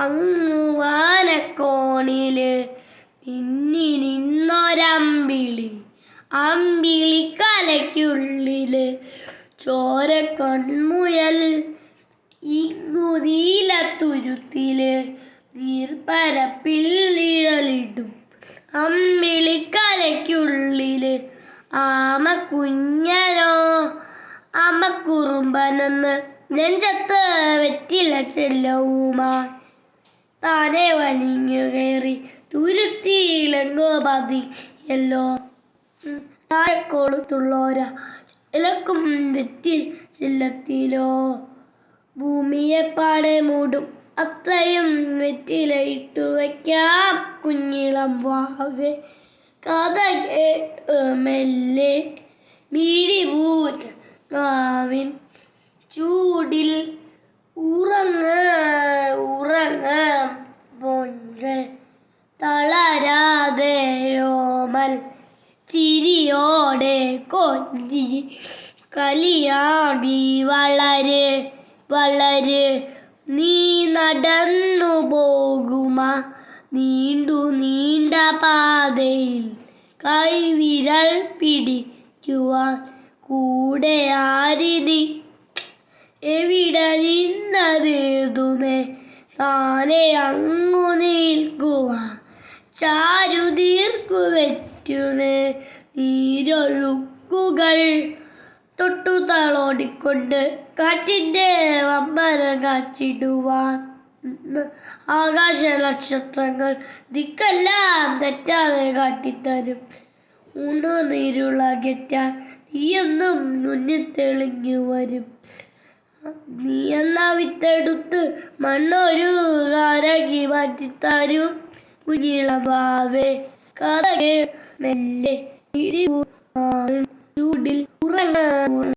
അങ്ങു വാനക്കോണിൽ മിന്നി നിന്നൊരമ്പിളി. അമ്പിളിക്കലയ്ക്കുള്ളിൽ ചോര കൺമുയൽ ഇങ്ങു നീലത്തുരുത്തിൽ നീർപ്പരപ്പിൽ നിഴലിടും. അമ്പിളിക്കലയ്ക്കുള്ളിൽ ആമ കുഞ്ഞനോ അമ്മ കുറുമ്പനെന്ന് നെഞ്ചത്ത് വെറ്റില ചെല്ലവുമായി താനെ വലിഞ്ഞു കയറി തുരുത്തിയിലെങ്ങോ പതിയല്ലോ താഴെ കൊളുത്തുള്ളോര. ഇലക്കും വെറ്റിൽ ചില്ലത്തിലോ. ഭൂമിയെ പാടെ മൂടും. അത്രയും വെറ്റിലയിട്ടു വയ്ക്കാം. കുഞ്ഞിളം വാവേ. കഥ കേട്ട് മെല്ലെ. മിഴിപൂറ്റ നാവിൻ ചൂടിൽ ഉറങ്ങ ഉറങ്ങ പൊഞ്ചെ തളരാതെയോമൽ ചിരിയോടെ കൊഞ്ചി കലിയാടി വളരെ വളരെ നീ നടന്നു പോകുമ നീണ്ടു നീണ്ട പാതയിൽ കൈവിരൽ പിടിക്കുവാൻ കൂടെ ആരിനി? എവിടെ നിന്നതേതുമേ? താനെ അങ്ങു നിൽക്കുവാൻ ചാരുതീർക്കു വെറ്റുമേ നീരൊഴുക്കുകൾ തൊട്ടു തളോടിക്കൊണ്ട് കാറ്റിന്റെ വമ്പന കാറ്റിടുവാൻ. ആകാശ നക്ഷത്രങ്ങൾ ദിക്കെല്ലാം തെറ്റാതെ കാട്ടിത്തരും. ഊണു നീരുളകറ്റാൻ നീയൊന്നും മുന്നിൽ തെളിഞ്ഞു വരും. നീ എന്നാ വിത്തെടുത്ത് മണ്ണൊരു കാരകി മാറ്റിത്തരൂ കുഞ്ഞിളമാവേ കഥ കേട്ട് മെല്ലെ ചൂടിൽ ഉറങ്ങ